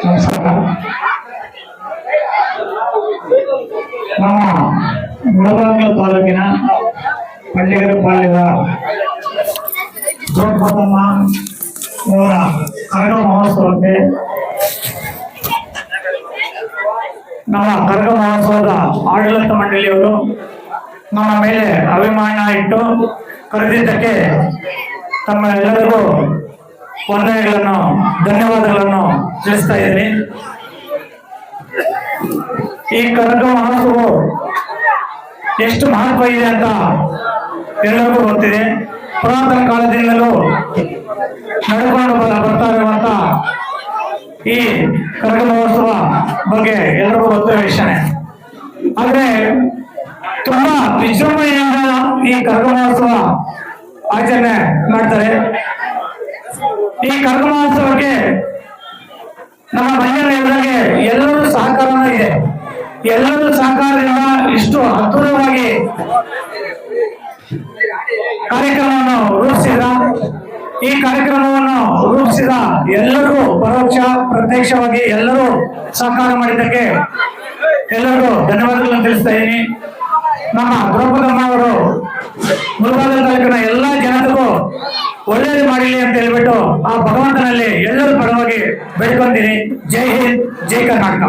ನಮಸ್ಕಾರ ನಮ್ಮ ತಾಲೂಕಿನ ಪಳ್ಳಿಗರ ಪಾಳ್ಯದ ದ್ರೌಪದಮ್ಮ ಅವರ ಕರಗ ಮಹೋತ್ಸವಕ್ಕೆ ನಮ್ಮ ಕರಗ ಮಹೋತ್ಸವದ ಆಡಳಿತ ಮಂಡಳಿಯವರು ನಮ್ಮ ಮೇಲೆ ಅಭಿಮಾನ ಇಟ್ಟು ಕರೆದಿದ್ದಕ್ಕೆ ತಮ್ಮ ಎಲ್ಲರಿಗೂ ವಂದನೆಗಳನ್ನು ಧನ್ಯವಾದಗಳನ್ನು ತಿಳಿಸ್ತಾ ಇದ್ದೀನಿ. ಈ ಕನಕ ಮಹೋತ್ಸವ ಎಷ್ಟು ಮಹತ್ವ ಇದೆ ಅಂತ ಎಲ್ಲರಿಗೂ ಗೊತ್ತಿದೆ. ಪುರಾತನ ಕಾಲದಿಂದಲೂ ನಡ್ಕೊಂಡು ಬ- ಬರ್ತಾ ಇರುವಂತ ಈ ಕರಗ ಮಹೋತ್ಸವ ಬಗ್ಗೆ ಎಲ್ಲರಿಗೂ ಗೊತ್ತಿರೋ ವಿಷಯನೇ. ಆದ್ರೆ ತುಂಬಾ ವಿಜೃಂಭಣೆಯಿಂದ ಈ ಕರಗ ಮಹೋತ್ಸವ ಆಚರಣೆ ಮಾಡ್ತಾರೆ. ಈ ಕರ್ಮ ಮಹೋತ್ಸವಕ್ಕೆ ನಮ್ಮ ಮಹಿಳೆಯರ ಎದುರಿಗೆ ಎಲ್ಲರೂ ಸಹಕಾರ ಇದೆ. ಎಲ್ಲರೂ ಸಹಕಾರದಿಂದ ಇಷ್ಟು ಅದ್ಭುತವಾಗಿ ಕಾರ್ಯಕ್ರಮವನ್ನು ರೂಪಿಸಿದ, ಈ ಕಾರ್ಯಕ್ರಮವನ್ನು ರೂಪಿಸಿದ ಎಲ್ಲರಿಗೂ ಪರೋಕ್ಷ, ಪ್ರತ್ಯಕ್ಷವಾಗಿ ಎಲ್ಲರೂ ಸಹಕಾರ ಮಾಡಿದ್ದಕ್ಕೆ ಎಲ್ಲರಿಗೂ ಧನ್ಯವಾದಗಳನ್ನು ತಿಳಿಸ್ತಾ ಇದ್ದೀನಿ. ನಮ್ಮ ದ್ರೌಪದಮ್ಮ ಅವರು ಒಳ್ಳೇದು ಮಾಡಲಿ ಅಂತ ಹೇಳ್ಬಿಟ್ಟು ಆ ಭಗವಂತನಲ್ಲಿ ಎಲ್ಲರೂ ಪರವಾಗಿ ಬೆಳ್ಕೊಂತೀನಿ ಜೈ ಹಿಂದ್ ಜೈ ಕರ್ನಾಟಕ.